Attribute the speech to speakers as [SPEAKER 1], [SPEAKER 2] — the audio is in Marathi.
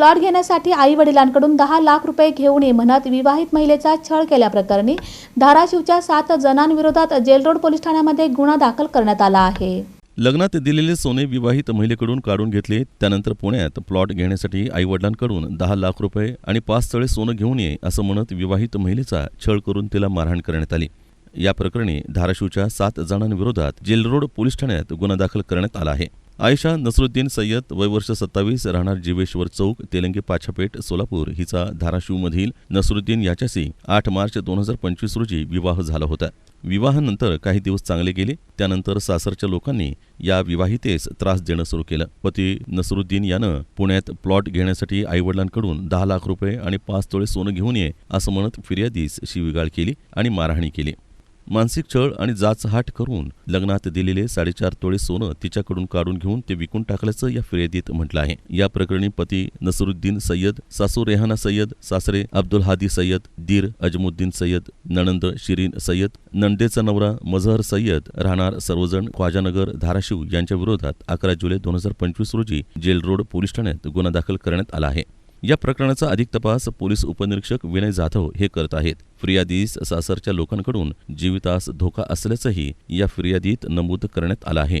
[SPEAKER 1] प्लॉट घेण्यासाठी आई वडिलांकडून दहा लाख रुपये घेऊन ये म्हणत विवाहित महिलेचा छळ केल्याप्रकरणी धाराशिवच्या सात जणांविरोधात जेल रोड पोलीस ठाण्यामध्ये गुन्हा दाखल करण्यात आला आहे.
[SPEAKER 2] लग्नात दिलेले सोने विवाहित महिलेकडून काढून घेतले त्यानंतर पुण्यात प्लॉट घेण्यासाठी आईवडिलांकडून दहा लाख रुपये आणि पाच तळे सोनं घेऊन ये असं म्हणत विवाहित महिलेचा छळ करून तिला मारहाण करण्यात आली. या प्रकरणी धाराशिवच्या सात जणांविरोधात जेलरोड पोलीस ठाण्यात गुन्हा दाखल करण्यात आला आहे. आयशा नसरुद्दीन सय्यद वय वर्ष सत्तावीस राहणार जीवेश्वर चौक तेलंगे पाछापेठ सोलापूर. हिचा धाराशिवमधील नसरुद्दीन याच्याशी आठ मार्च दोन हजार पंचवीस रोजी विवाह झाला होता. विवाहानंतर काही दिवस चांगले गेले त्यानंतर सासरच्या लोकांनी या विवाहितेस त्रास देणं सुरू केलं. पती नसरुद्दीन यानं पुण्यात प्लॉट घेण्यासाठी आईवडिलांकडून दहा लाख रुपये आणि पाच तोळे सोनं घेऊन ये असं म्हणत फिर्यादीस शिविगाळ केली आणि मारहाणी केली. मानसिक छळ आणि जाचहाट करून लग्नात दिलेले साडेचार तोळे सोनं तिच्याकडून काढून घेऊन ते विकून टाकल्याचं या फिर्यादीत म्हटलं आहे. या प्रकरणी पती नसरुद्दीन सय्यद सासू रेहाना सय्यद सासरे अब्दुल हादी सय्यद दीर अजमुद्दीन सय्यद नणंद शिरीन सय्यद नंदेचा नवरा मजहर सय्यद राहणार सर्वजण ख्वाजानगर धाराशिव यांच्या विरोधात अकरा जुलै दोन हजार पंचवीस रोजी जेल रोड पोलीस ठाण्यात गुन्हा दाखल करण्यात आला आहे. या प्रकरणाचा अधिक तपास पोलीस उपनिरीक्षक विनय जाधव हे करत आहेत. फिर्यादीस सासरच्या लोकांकडून जीवितास धोका असल्याचंही या फिर्यादीत नमूद करण्यात आलं आहे.